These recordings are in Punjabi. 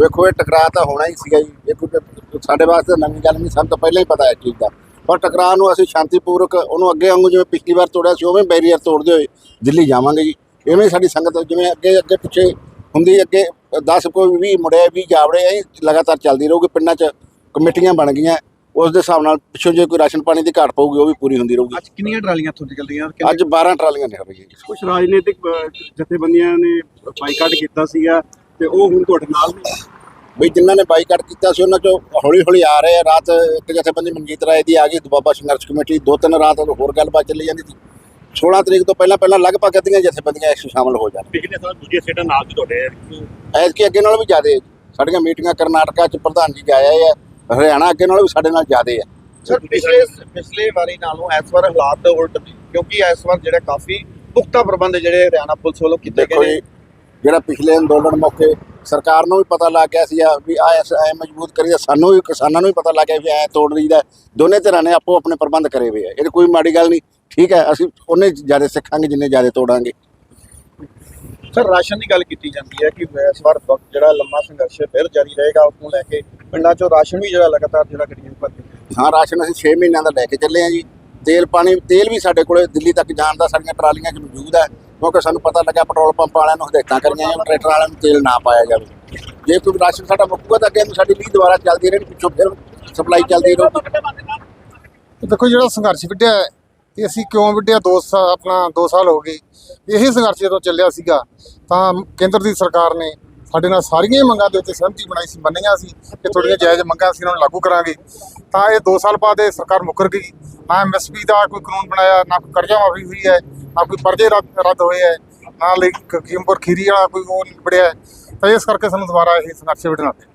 ਵੇਖੋ ਇਹ ਟਕਰਾਅ ਤਾਂ ਹੋਣਾ ਹੀ ਸੀਗਾ ਜੀ। ਇਹ ਕੋਈ ਸਾਡੇ ਵਾਸਤੇ ਨਵੀਂ ਗੱਲ ਨਹੀਂ ਸਾਨੂੰ ਤਾਂ ਪਹਿਲਾਂ ਹੀ ਪਤਾ ਹੈ ਚੀਜ਼ ਦਾ। ਪਰ ਟਕਰਾਅ ਨੂੰ ਅਸੀਂ ਸ਼ਾਂਤੀਪੂਰਵਕ ਉਹਨੂੰ ਅੱਗੇ ਵਾਂਗੂ ਜਿਵੇਂ ਪਿਛਲੀ ਵਾਰ ਤੋੜਿਆ ਸੀ ਉਵੇਂ ਬੈਰੀਅਰ ਤੋੜਦੇ ਹੋਏ ਦਿੱਲੀ ਜਾਵਾਂਗੇ ਜੀ। ਇਵੇਂ ਸਾਡੀ ਸੰਗਤ ਜਿਵੇਂ ਅੱਗੇ ਅੱਗੇ ਪਿੱਛੇ ਹੁੰਦੀ ਅੱਗੇ 10 ਕੋਈ ਵੀ ਮੁੜਿਆ ਵੀ ਜਾਵੜੇ ਇਹ ਲਗਾਤਾਰ ਚੱਲਦੀ ਰਹੂਗੀ ਪਿੰਡਾਂ 'ਚ ਕਮੇਟੀਆਂ ਬਣ ਗਈਆਂ। ਉਸ ਦੇ ਹਿਸਾਬ ਨਾਲ ਪਿੱਛੋਂ ਜੇ ਕੋਈ ਰਾਸ਼ਨ ਪਾਣੀ ਦੀ ਘਾਟ ਪਊਗੀ ਉਹ ਵੀ ਪੂਰੀ ਹੁੰਦੀ ਰਹੂਗੀ। ਅੱਜ ਕਿੰਨੀਆਂ ਟਰਾਲੀਆਂ ਇੱਥੋਂ ਨਿਕਲਦੀਆਂ? ਅੱਜ 12 ਟਰਾਲੀਆਂ ਨਿਕਲ ਰਹੀਆਂ ਜੀ। ਕੁਝ ਰਾਜਨੀਤਿਕ ਜਥੇਬੰਦੀਆਂ ਨੇ ਬਾਈਕਾਟ ਕੀਤਾ ਸੀਗਾ ਤੇ ਉਹ ਹੁਣ ਤੁਹਾਡੇ ਨਾਲ ਨੇ। ਬਈ ਜਿਨ੍ਹਾਂ ਨੇ ਬਾਈਕਾਟ ਕੀਤਾ ਸੀ ਉਹਨਾਂ ਚੋਂ ਹੌਲੀ ਹੌਲੀ ਆ ਰਹੇ ਆ। ਰਾਤ ਇੱਕ ਜਥੇਬੰਦੀ ਮਨਜੀਤ ਰਾਏ ਦੀ ਆ ਗਈ ਦੁਬਾਬਾ ਸੰਘਰਸ਼ ਕਮੇਟੀ। ਦੋ ਤਿੰਨ ਰਾਤ ਹੋਰ ਗੱਲਬਾਤ ਚੱਲੀ ਜਾਂਦੀ ਸੀ। 16 ਤਰੀਕ ਤੋਂ ਪਹਿਲਾਂ ਪਹਿਲਾਂ ਲਗਭਗ ਅੱਧੀਆਂ ਜਥੇਬੰਦੀਆਂ ਇਸ ਸ਼ਾਮਲ ਹੋ ਜਾਣ। ਪਿਛਲੇ ਸਾਲ ਦੂਜੇ ਸਟੇਟਾਂ ਨਾਲ ਵੀ ਤੁਹਾਡੇ ਐਤਕੀ ਅੱਗੇ ਨਾਲੋਂ ਵੀ ਜ਼ਿਆਦੇ। ਸਾਡੀਆਂ ਮੀਟਿੰਗਾਂ ਕਰਨਾਟਕਾ 'ਚ ਪ੍ਰਧਾਨ ਜੀ ਗਏ ਆ ਹਰਿਆਣਾ ਅੱਗੇ ਨਾਲੋਂ ਵੀ ਸਾਡੇ ਨਾਲ ਜ਼ਿਆਦੇ ਆ। ਸਰ ਪਿਛਲੇ ਪਿਛਲੇ ਵਾਰੀ ਨਾਲੋਂ ਇਸ ਵਾਰ ਹਾਲਾਤ ਉਲਟ ਨੇ ਕਿਉਂਕਿ ਇਸ ਵਾਰ ਜਿਹੜਾ ਕਾਫੀ ਪੁਖਤਾ ਪ੍ਰਬੰਧ ਜਿਹੜੇ ਹਰਿਆਣਾ ਪੁਲਿਸ ਵੱਲੋਂ ਕੀਤੇ ਗਏ ਨੇ। ਜਿਹੜਾ ਪਿਛਲੇ ਅੰਦੋਲਨ ਮੌਕੇ ਸਰਕਾਰ ਨੂੰ ਵੀ ਪਤਾ ਲੱਗ ਗਿਆ ਸੀ ਆ ਵੀ ਆ ਐ ਮਜ਼ਬੂਤ ਕਰੀਦਾ ਸਾਨੂੰ ਵੀ ਕਿਸਾਨਾਂ ਨੂੰ ਵੀ ਪਤਾ ਲੱਗ ਗਿਆ ਵੀ ਐ ਤੋੜ ਰਹੀਦਾ ਦੋਨੇ ਧਿਰਾਂ ਨੇ ਆਪੋ ਆਪਣੇ ਪ੍ਰਬੰਧ ਕਰੇ ਹੋਏ ਆ। ਇਹ ਕੋਈ ਮਾੜੀ ਗੱਲ ਨਹੀਂ। ਠੀਕ ਹੈ ਅਸੀਂ ਉਹਨੇ ਜ਼ਿਆਦਾ ਸਿੱਖਾਂਗੇ ਜਿੰਨੇ ਜ਼ਿਆਦਾ ਤੋੜਾਂਗੇ। ਸਰ ਰਾਸ਼ਨ ਦੀ ਗੱਲ ਕੀਤੀ ਜਾਂਦੀ ਹੈ ਕਿ ਇਸ ਵਾਰ ਜਿਹੜਾ ਲੰਮਾ ਸੰਘਰਸ਼ ਫਿਰ ਜਾਰੀ ਰਹੇਗਾ ਉਸ ਨੂੰ ਲੈ ਕੇ। ਪਿੰਡਾਂ 'ਚੋਂ ਰਾਸ਼ਨ ਵੀ ਜਿਹੜਾ ਲਗਾਤਾਰ ਜਿਹੜਾ ਗੱਡੀਆਂ ਭਰਦੇ ਹਾਂ ਰਾਸ਼ਨ ਅਸੀਂ 6 ਮਹੀਨਿਆਂ ਦਾ ਲੈ ਕੇ ਚੱਲੇ ਆ ਜੀ। ਤੇਲ ਪਾਣੀ ਤੇਲ ਵੀ ਸਾਡੇ ਕੋਲੇ ਦਿੱਲੀ ਤੱਕ ਜਾਣ ਦਾ ਸਾਡੀਆਂ ਟਰਾਲੀਆਂ 'ਚ ਮੌਜੂਦ ਹੈ। ਕਿਉਂਕਿ ਸਾਨੂੰ ਪਤਾ ਲੱਗਾ ਪੈਟਰੋਲ ਪੰਪ ਵਾਲਿਆਂ ਨੂੰ ਹਦਾਇਤਾਂ ਕਰੀਆਂ ਆ ਟਰੈਕਟਰ ਵਾਲਿਆਂ ਨੂੰ ਤੇਲ ਨਾ ਪਾਇਆ ਜਾਵੇ। ਜੇ ਕੋਈ ਰਾਸ਼ਨ ਸਾਡਾ ਮੁੱਕੂਗਾ ਤਾਂ ਅੱਗੇ ਨੂੰ ਸਾਡੀ ਲੀਹ ਦੁਬਾਰਾ ਚੱਲਦੀ ਰਹਿਣੀ ਪਿੱਛੋਂ ਫਿਰ ਸਪਲਾਈ ਚੱਲਦੀ ਰਹੂਗੀ ਦੇਖੋ ਜਿਹੜਾ ਸੰਘਰਸ਼ ਵਿੱਢਿਆ ਹੈ, ਅਸੀਂ ਕਿਉਂ ਵਿੱਢਿਆ? ਦੋ ਸਾਲ ਆਪਣਾ 2 ਸਾਲ ਹੋ ਗਏ। ਇਹੀ ਸੰਘਰਸ਼ ਜਦੋਂ ਚੱਲਿਆ ਸੀਗਾ ਤਾਂ ਕੇਂਦਰ ਦੀ ਸਰਕਾਰ ਨੇ ਸਾਡੇ ਨਾਲ ਸਾਰੀਆਂ ਹੀ ਮੰਗਾਂ ਦੇ ਉੱਤੇ ਸਹਿਮਤੀ ਬਣਾਈ ਸੀ ਮੰਨੀਆਂ ਸੀ ਕਿ ਥੋੜ੍ਹੀਆਂ ਜਾਇਜ਼ ਮੰਗਾਂ ਅਸੀਂ ਉਹਨਾਂ ਨੂੰ ਲਾਗੂ ਕਰਾਂਗੇ। ਤਾਂ ਇਹ 2 ਸਾਲ ਬਾਅਦ ਇਹ ਸਰਕਾਰ ਮੁੱਕਰ ਗਈ। ਨਾ ਐਮਐਸਪੀ ਦਾ ਕੋਈ ਕਾਨੂੰਨ ਬਣਾਇਆ ਨਾ ਕੋਈ ਕਰਜ਼ਾ ਮਾਫੀ ਹੋਈ ਹੈ। ਨਾ ਕੋਈ ਪਰਜੇ ਰੱਦ ਰੱਦ ਹੋਏ ਹੈ ਨਾ ਲਈ ਕੀਮਪੁਰ ਖੀਰੀ ਵਾਲਾ ਕੋਈ ਉਹ ਨਿਬੜਿਆ ਹੈ। ਤਾਂ ਇਸ ਕਰਕੇ ਸਾਨੂੰ ਦੁਬਾਰਾ ਇਹ ਸੰਘਰਸ਼ ਵਿੱਢਣਾ ਪਿਆ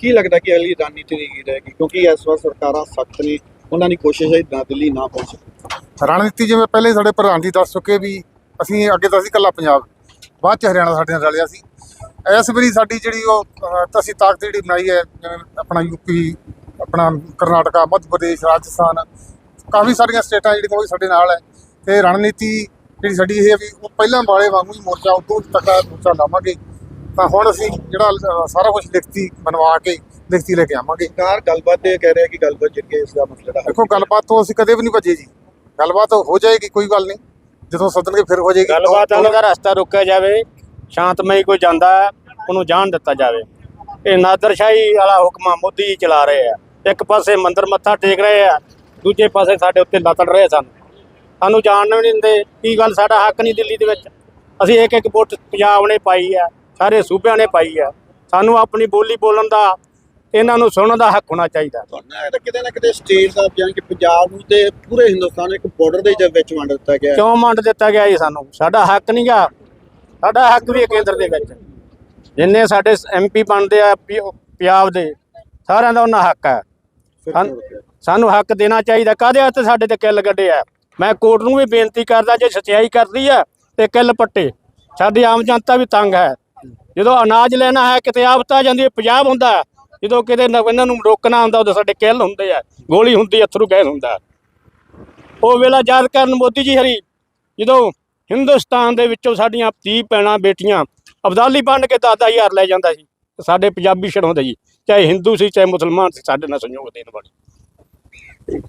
ਕੀ ਲੱਗਦਾ ਕਿ ਅਗਲੀ ਰਣਨੀਤੀ ਕੀ ਰਹੇਗੀ ਕਿਉਂਕਿ ਇਸ ਵਾਰ ਸਰਕਾਰਾਂ ਸਖਤ ਨੇ ਉਹਨਾਂ ਦੀ ਕੋਸ਼ਿਸ਼ ਹੈ ਨਾ ਦਿੱਲੀ ਨਾ ਪਹੁੰਚੇ ਰਣਨੀਤੀ ਜਿਵੇਂ ਪਹਿਲੇ ਸਾਡੇ ਪ੍ਰਧਾਨ ਜੀ ਦੱਸ ਚੁੱਕੇ ਵੀ ਅਸੀਂ ਅੱਗੇ ਤਾਂ ਸੀ ਕੱਲਾ ਪੰਜਾਬ ਬਾਅਦ ਚ ਹਰਿਆਣਾ ਸਾਡੇ ਨਾਲ ਰਲਿਆ ਸੀ। ਇਸ ਵਾਰੀ ਸਾਡੀ ਜਿਹੜੀ ਉਹ ਅਹ, ਅਸੀਂ ਤਾਕਤ ਜਿਹੜੀ ਬਣਾਈ ਹੈ ਜਿਵੇਂ ਆਪਣਾ ਯੂਪੀ ਆਪਣਾ ਕਰਨਾਟਕਾ ਮੱਧ ਪ੍ਰਦੇਸ਼ ਰਾਜਸਥਾਨ ਕਾਫੀ ਸਾਰੀਆਂ ਸਟੇਟਾਂ ਜਿਹੜੀਆਂ ਉਹ ਵੀ ਸਾਡੇ ਨਾਲ ਹੈ। ਤੇ ਰਣਨੀਤੀ ਜਿਹੜੀ ਸਾਡੀ ਇਹ ਹੈ ਵੀ ਉਹ ਪਹਿਲਾਂ ਵਾਲੇ ਵਾਂਗੂ ਹੀ ਮੋਰਚਾ ਉਦੋਂ ਤੱਕ ਮੋਰਚਾ ਲਾਵਾਂਗੇ। ਤਾਂ ਹੁਣ ਅਸੀਂ ਜਿਹੜਾ ਸਾਰਾ ਕੁਝ ਲਿਖਤੀ ਬਣਵਾ ਕੇ ਲਿਖਤੀ ਲੈ ਕੇ ਆਵਾਂਗੇ। ਸਰਕਾਰ ਗੱਲਬਾਤ ਤੇ ਕਹਿ ਰਿਹਾ ਕਿ ਗੱਲਬਾਤ ਜਿੱਕੇ ਇਸ ਦਾ ਮਸਲਾ ਹੱਲ ਦੇਖੋ ਗੱਲਬਾਤ ਤੋਂ ਅਸੀਂ ਕਦੇ ਵੀ ਨਹੀਂ ਭੱਜੇ ਜੀ। ਗੱਲਬਾਤ ਹੋ ਜਾਏਗੀ ਕੋਈ ਗੱਲ ਨਹੀਂ। ਜਦੋਂ ਸੱਦਣਗੇ ਫਿਰ ਹੋ ਜਾਏਗੀ। ਗੱਲਬਾਤ ਦਾ ਰਸਤਾ ਰੋਕਿਆ ਜਾਵੇ ਸ਼ਾਂਤਮਈ ਕੋਈ ਜਾਂਦਾ ਹੈ, ਉਹਨੂੰ ਜਾਣ ਦਿੱਤਾ ਜਾਵੇ। ਇਹ ਨਾਦਰਸ਼ਾਹੀ ਵਾਲਾ ਹੁਕਮ ਮੋਦੀ ਜੀ ਚਲਾ ਰਹੇ ਆ। ਇੱਕ ਪਾਸੇ ਮੰਦਰ ਮੱਥਾ ਟੇਕ ਰਹੇ ਆ ਦੂਜੇ ਪਾਸੇ ਸਾਡੇ ਉੱਤੇ ਲੱਤੜ ਰਹੇ ਸਨ। ਸਾਨੂੰ ਜਾਣ ਨਹੀਂ ਦਿੰਦੇ। ਕੀ ਗੱਲ ਸਾਡਾ ਹੱਕ ਨਹੀਂ ਦਿੱਲੀ ਦੇ ਵਿੱਚ। ਅਸੀਂ ਇੱਕ ਇੱਕ ਵੋਟ ਪੰਜਾਬ ਨੇ ਪਾਈ ਆ ਸਾਰੇ ਸੂਬਿਆਂ ਨੇ ਪਾਈ ਆ ਸਾਨੂੰ ਆਪਣੀ ਬੋਲੀ ਬੋਲਣ ਦਾ ਇਹਨਾਂ ਨੂੰ ਸੁਣਨ ਦਾ ਹੱਕ ਹੋਣਾ ਚਾਹੀਦਾ। ਤੁਹਾਨੂੰ ਤਾਂ ਕਿਤੇ ਨਾ ਕਿਤੇ ਸਟੇਟ ਦਾ ਜਾਨ ਕਿ ਪੰਜਾਬ ਨੂੰ ਤੇ ਪੂਰੇ ਹਿੰਦੁਸਤਾਨ ਨੂੰ ਇੱਕ ਬਾਰਡਰ ਦੇ ਵਿੱਚ ਵੰਡ ਦਿੱਤਾ ਗਿਆ। ਕਿਉਂ ਮੰਡ ਦਿੱਤਾ ਗਿਆ ਜੀ ਸਾਨੂੰ? ਸਾਡਾ ਹੱਕ ਨਹੀਂ ਗਾ। ਸਾਡਾ ਹੱਕ ਵੀ ਕੇਂਦਰ ਦੇ ਵਿੱਚ। ਜਿੰਨੇ ਸਾਡੇ ਐਮਪੀ ਬਣਦੇ ਆ ਪੰਜਾਬ ਦੇ ਸਾਰਿਆਂ ਦਾ ਉਹਨਾਂ ਹੱਕ ਹੈ? ਸਾਨੂੰ ਹੱਕ ਦੇਣਾ ਚਾਹੀਦਾ। ਕਾਹਦੇ ਵਾਸਤੇ ਸਾਡੇ ਤੇ ਕਿੱਲ ਗੱਡੇ ਆ? ਮੈਂ ਕੋਰਟ ਨੂੰ ਵੀ ਬੇਨਤੀ ਕਰਦਾ ਜੇ ਸਚਾਈ ਕਰਦੀ ਹੈ ਤੇ ਕਿੱਲ ਪੱਟੇ। ਸਾਡੀ ਆਮ ਜਨਤਾ ਵੀ ਤੰਗ ਹੈ। ਜਦੋਂ ਅਨਾਜ ਲੈਣਾ ਹੈ ਕਿਤੇ ਆਫਤ ਜਾਂਦੀ ਹੈ ਪੰਜਾਬ ਹੁੰਦਾ ਜਦੋਂ ਕਿਤੇ ਇਹਨਾਂ ਨੂੰ ਰੋਕਣਾ ਹੁੰਦਾ ਉਦੋਂ ਸਾਡੇ ਕਿੱਲ ਹੁੰਦੇ ਆ। ਗੋਲੀ ਹੁੰਦੀ ਹੈ, ਅਥਰੂ ਗੈਸ ਹੁੰਦਾ। ਉਹ ਵੇਲਾ ਯਾਦ ਕਰਨ ਮੋਦੀ ਜੀ ਹਰੀ ਜਦੋਂ ਹਿੰਦੁਸਤਾਨ ਦੇ ਵਿੱਚੋਂ ਸਾਡੀਆਂ ਧੀ ਭੈਣਾਂ ਬੇਟੀਆਂ ਅਬਦਾਲੀ ਬਣ ਕੇ ਦਾਦਾ ਹਜ਼ਾਰ ਲੈ ਜਾਂਦਾ ਸੀ ਸਾਡੇ ਪੰਜਾਬੀ ਛਡਾਉਂਦੇ ਜੀ। ਚਾਹੇ ਹਿੰਦੂ ਸੀ ਚਾਹੇ ਮੁਸਲਮਾਨ ਸੀ ਸਾਡੇ ਨਾਲ ਸੰਯੋਗ ਦੇਣ ਵਾਲੀ।